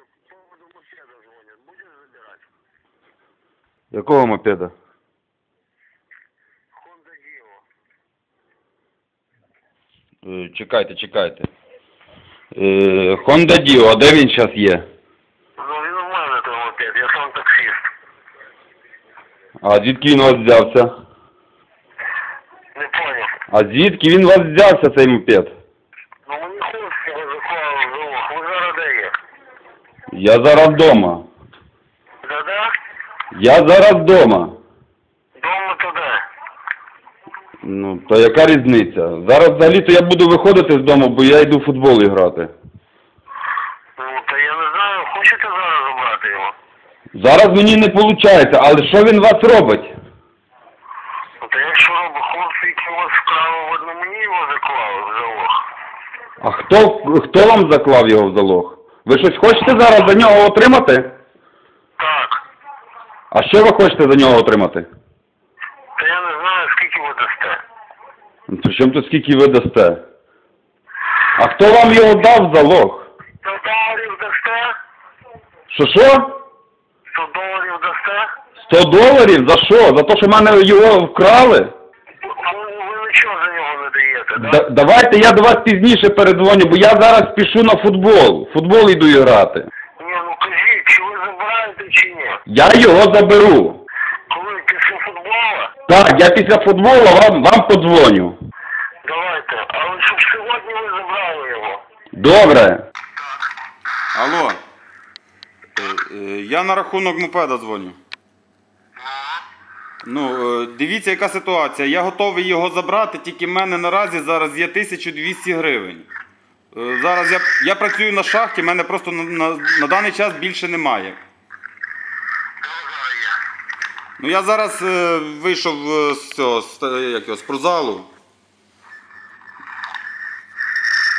по поводу мопеда звонят. Будешь забирать? Якого мопеда? Honda Dio. Е, Чекайте, чекайте. Е, Honda Dio, а де він зараз є? Ну, він у мене той мопед, я сам таксист. А звідки він у вас взявся? Не понял. А звідки він у вас взявся цей мопед? Ну, мені хлопці його заклали в залог. Ви зараз де є? Я зараз вдома. Да-да? Я зараз вдома. Дома то де? Ну, то яка різниця? Зараз взагалі-то я буду виходити з дому, бо я йду в футбол грати. Ну, та я не знаю, хочете зараз забрати його? Зараз мені не виходить, але що він вас робить? Ну, та якщо робить хлопці, які вас вкрали, видно, мені його заклали в залог. А хто, хто вам заклав його в залог? Ви щось хочете зараз за нього отримати? Так. А що ви хочете за нього отримати? Та я не знаю, скільки ви дасте. Ну, При чому тут скільки ви дасте? А хто вам його дав залог? 100 доларів дасте? Що що? 100 доларів дасте? 100 доларів? За що? За те, що мене його вкрали? Ви, ви нічого за нього не даєте, так? Да, давайте я до вас пізніше передзвоню, бо я зараз пішу на футбол. Футбол йду грати. Ні, ну кажіть, чи ви забираєте, чи ні? Я його заберу. Коли після футболу? Так, я після футболу вам, вам подзвоню. Давайте. Але щоб сьогодні ви забрали його. Добре. Алло. Е, Я на рахунок мопеда дзвоню. Ну, е, дивіться, яка ситуація. Я готовий його забрати, тільки в мене наразі зараз є 1200 гривень. Е, Зараз я, я працюю на шахті, в мене просто на, на, на даний час більше немає. Ну я зараз е, вийшов е, з цього з, як його, спортзалу.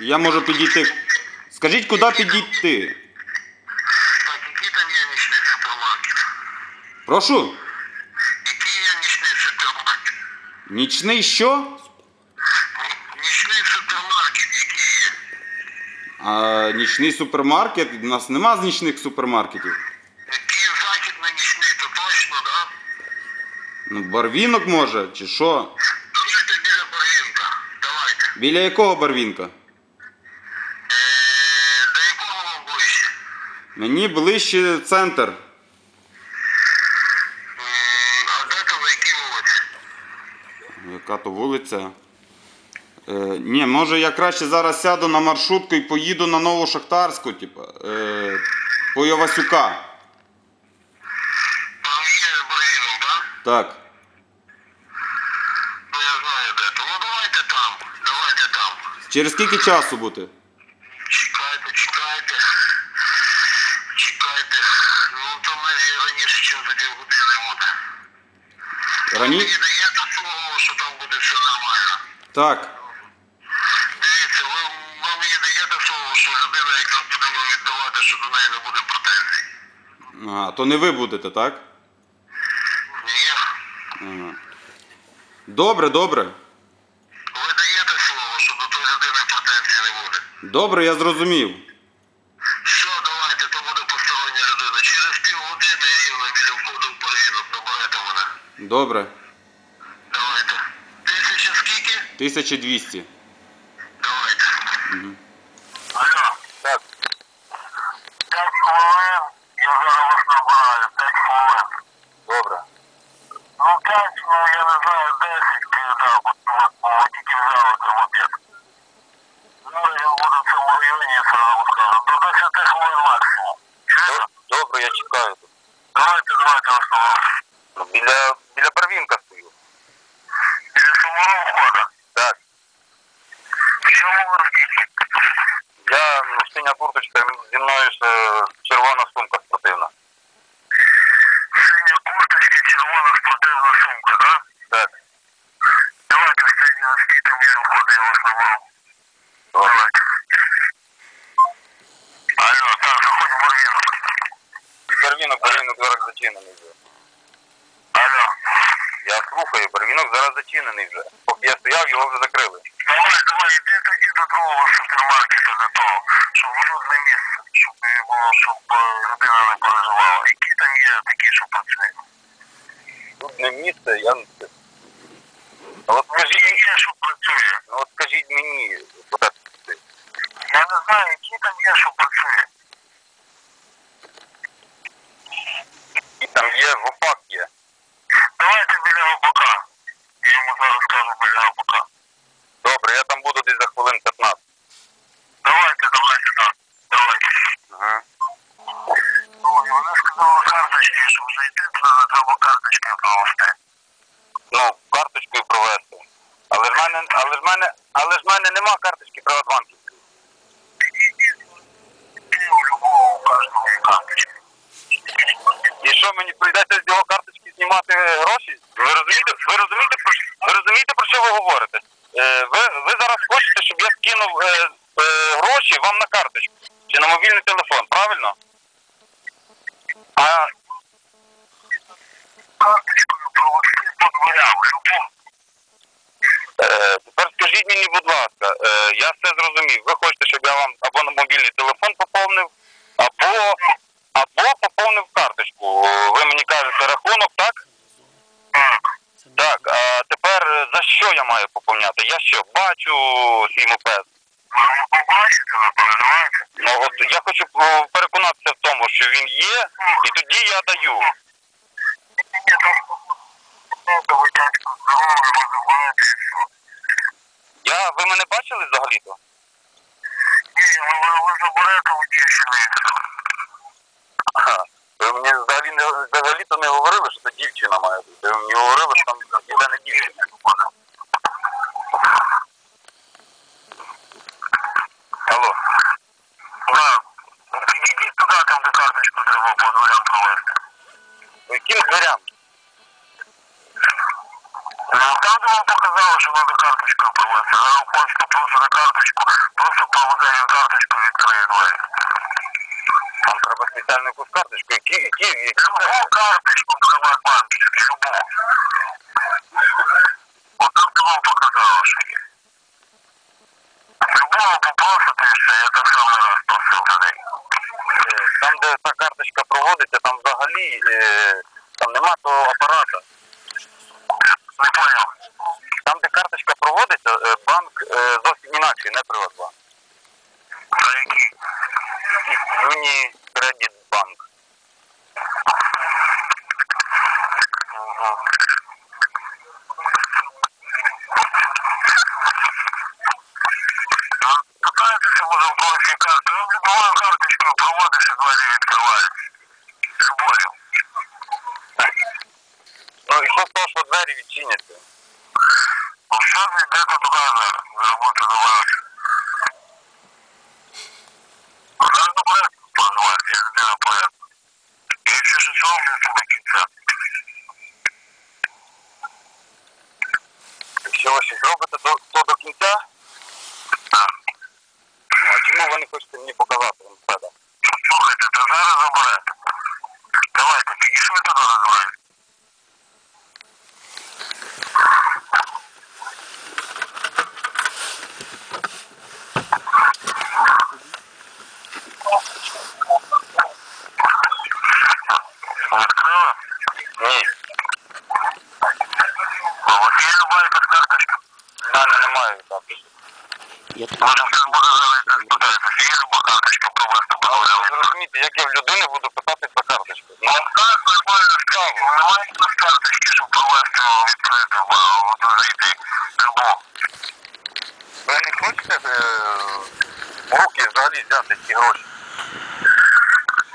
Я можу підійти. Скажіть, куди підійти? Так, який там є нічний супермаркет? Прошу? Який є нічний супермаркет? Нічний що? Нічний супермаркет, який є? А, нічний супермаркет. У нас нема з нічних супермаркетів. Який захід на нічний, то точно, да? Ну, барвінок може, чи що? Давайте біля Барвінка. Давайте. Біля якого барвінка? Е, до якого вам ближче? Мені ближче центр. М, А де то на якій вулиці? Яка то вулиця? Е, ні, може я краще зараз сяду на маршрутку і поїду на Нову Шахтарську, типу, е, по Йовасюка. Там є Барвінок, так? Так. Ну я знаю де то. Ну давайте там. Давайте там. Через скільки часу бути? Чекайте, чекайте. Чекайте. Ну то ми раніше, чим тоді години буде. Рані... Мені даєте слово, що там буде все нормально. Так. Дивіться, ви, ви мені даєте слово, що людина, яка буде віддавати, що до неї не буде претензій. А, то не ви будете, так? Ні. Ага. Добре, добре. Ви даєте слово, що до тої людини претензій не буде. Добре, я зрозумів. Все, давайте, то буде постороння людина. Через півгодини рівно біля входу в Парвінок наберете мене. Добре. Давайте. Тисяча 1200. в Барвінок. Барвінок, барвінок зараз зачинений вже. Алло. Я слухаю, барвінок зараз зачинений вже. Поки я стояв, його вже закрили. Давай, давай, іди тоді до другого супермаркета до того, щоб в людне місце, щоб не було, щоб е, людина не переживала. Які там є такі, що працюють? Тут не місце, я не знаю. А От скажіть, карточкою провести. Але ж мене, але ж мене, але ж мене нема карточки Приватбанківської. І що мені прийдеться з його карточки знімати гроші? Ви розумієте? Ви розумієте про ви розумієте про що ви говорите? Е, ви, ви зараз хочете, щоб я скинув е, е, гроші вам на карточку чи на мобільний телефон, правильно? А Карточкою провести по дверям, любому. е, тепер скажіть мені, будь ласка, е, я все зрозумів. Ви хочете, щоб я вам або на мобільний телефон поповнив, або, або поповнив карточку. Ви мені кажете рахунок, так? Так. А тепер за що я маю поповняти? Я що, бачу свій мопед? Ну от я хочу переконатися в тому, що він є, і тоді я даю. Я, ви мене бачили взагалі-то? Ні, ну ви, ви заберете у дівчини і все. Ага. Ви мені взагалі не взагалі-то не говорили, що це дівчина має бути. Ви мені говорили, що там ніде не дівчина. Алло. Так. Підійдіть туди, там де карточку треба по дверям провести. Яким дверям? Вам показали, що треба карточкою провести. Зараз хочете просто на карточку, просто проведе він карточку відкриє двері. Там треба спеціальну якусь карточку. Які, які, які? Любу карточку Приватбанківську, любу. От там де вам показали, що є. Любого попросите і все, я так само раз просив людей. Е, Там, де та карточка проводиться, там взагалі е, там нема того апарата. Не поняв. Проводиться, е, банк е, зовсім інакший, не Приватбанк. За які? Юні Кредит Банк. Ага. Питаєтеся, може, в когось є карта. Ну, любою карточкою проводиш і двері відкривають. Любою. Ну і що з того, що двері відчиняться? Ну, що ви йдете туди зараз? За роботу завалиш. Зараз добре позвати, я людина порядку. І якщо щось робиться до кінця. Якщо ви щось робите, то, то до кінця? Так. Ну, а чому ви не хочете мені показати велосипеда? Слухайте, то зараз заберете. Давайте, підійшли туди до двері. Відкрили? Ні, А у вас є люба якась карточка? в мене немає карточки. Я Може, буде провести ви проведемо? як я в людини буду питати за карточку? Ну, Ну так, нормально справа. Немає якоїсь карточки, щоб провести відкрити, в зайти. Любу. ви не хочете е, в руки взагалі взяти ці гроші?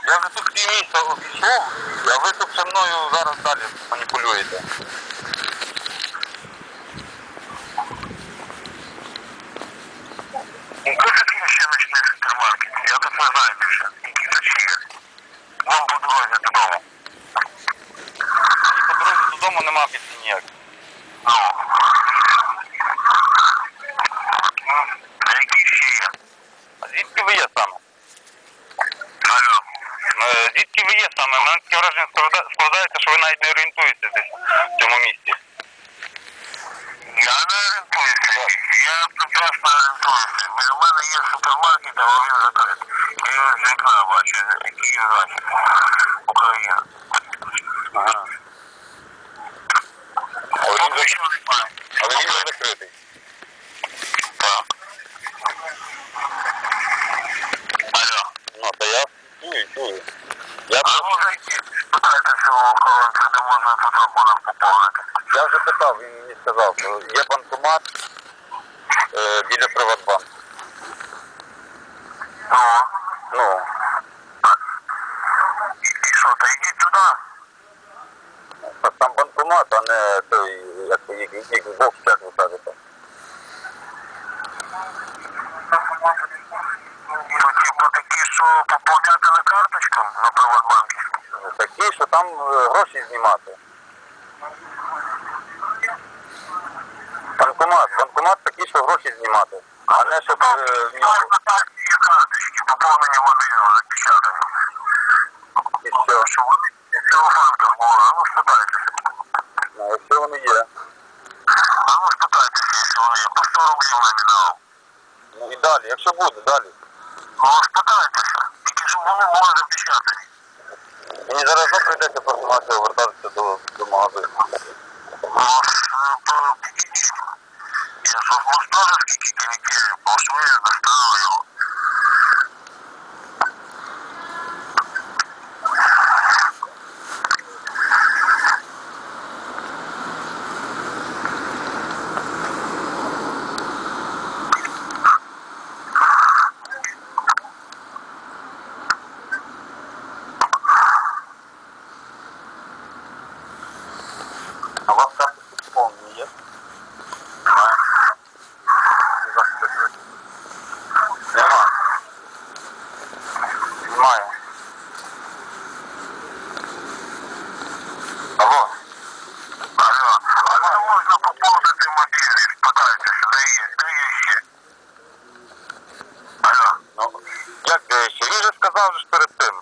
Я вже тут пів місяця обійшов, а ви тут зі мною зараз далі маніпулюєте. Ну, Хто такий ще ночний супермаркет? Я тут не знаю більше. Які тут ще є. Вам по дорозі додому. І по дорозі додому нема більше ніяк. Ну. Ну, а які ще є? А звідки ви є саме? Алло. Е, Звідки ви є саме? У мене таке враження склада- складається, що ви навіть не орієнтуєтеся десь в цьому місці. Я не орієнтуюся. Я прекрасно орієнтуюся. У мене є супермаркет, але він закритий. Я його з вікна бачу, який є захід. Україна. Ага. Але він, закритий. Так. Алло. Ну, та я чую, чую. Я, А може йти? Спитайте цього охоронця, де можна тут рахунок поповнити. Питав, він мені сказав, що є банкомат е, біля Приватбанку. Ну, Ну, і що, та йдіть туди. а там банкомат, а не той, як то їх, їх бокс, як ви кажете. Ну, типу такі, що поповняти на карточку на Приватбанківську. Такі, що там е, гроші знімати. Банкомат, банкомат такий, що гроші знімати. А не щоб е, поповнення мобільного запечатані. і все. А ну спитайтеся. Ну, якщо вони є. А ну спитайтеся, якщо вони є. По 100 рублів номінал. Ну і далі, якщо буде, далі. Ну спитайтеся. Тільки щоб вони були запечатані. Мені зараз знову прийдеться персонально вертатися до, до магазину. Ну, с- по- підійдіть. Я ж вас теж скільки канікелів, пошли, доставив його. А у вас карта поповнення є? Нема. Немає. Алло. Алло, а де можна поповнити мобільний? Спитайтеся, де є, де є ще? Алло. Ну, як де же ж перед тим.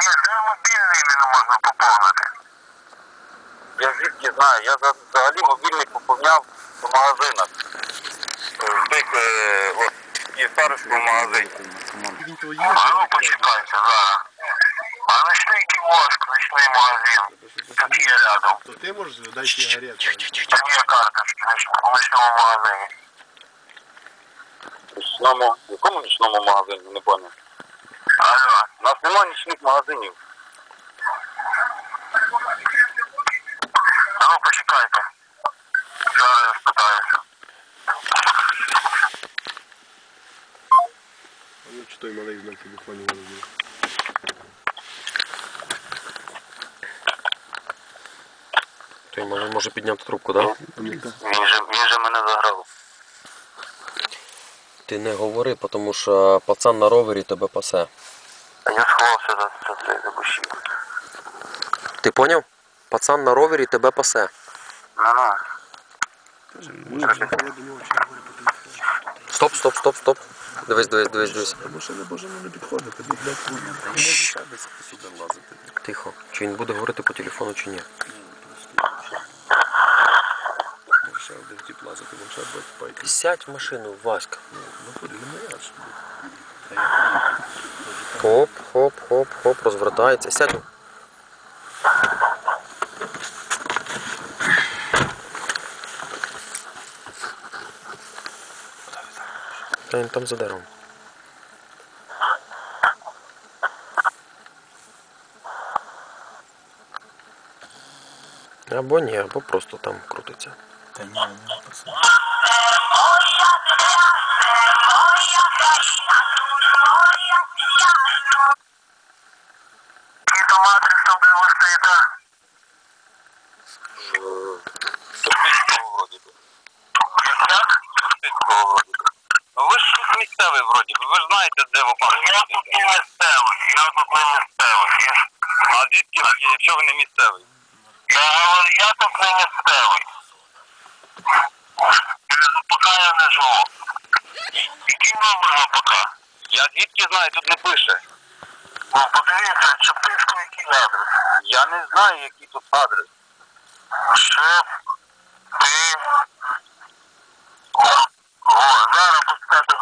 Ні, де мобільний іменно можна поповнити? Я звідки знаю, я за- взагалі мобільний поповняв в магазинах. В тих, е, от, і в старостському магазині. Він то А є, ну почекайте, зараз. А ночний кіоск, ночний магазин. Тут є рядом. то ти можеш дай сигарету. Там є карточки в ночному магазині. Нічному, в якому нічному магазині, не пам'ятаю. Алло. У нас немає нічних магазинів. Ну почекайте. Зараз я спитаюся. Ну, чи той малий на телефоні говорив. Той може, може підняти трубку, так? Да? Він же, він же мене заграв. Ти не говори, тому що пацан на ровері тебе пасе. Я сховався за, за цей за кущі. Ти поняв? Пацан на ровері тебе пасе. По телефону. Стоп, стоп, стоп, стоп. Дивись, дивись, дивись, дивись. Машина бажано не підходить, тобі, блядь, лазити. Тихо. Чи він буде говорити по телефону, чи ні? Ще один тип лазити, він ще пайки. Сядь в машину, Васька. Ну, ходи, не моя ж. Хоп, хоп, хоп, хоп, розвертається. Сядь. Та він там за деревом. Або ні, або просто там крутиться. Та ні, не адрес там, де ви. Ну ж тут вроді ви знаєте, де ви Я тут не місцевий, я тут не місцевий. Я- я тут не місцевий. Я не живу. Який номер ВПК? Я звідки знаю, тут не пише. Ну, подивіться, Чаптинську який адрес? Я не знаю, який тут адрес. Шеф, ти О, зараз почекайте,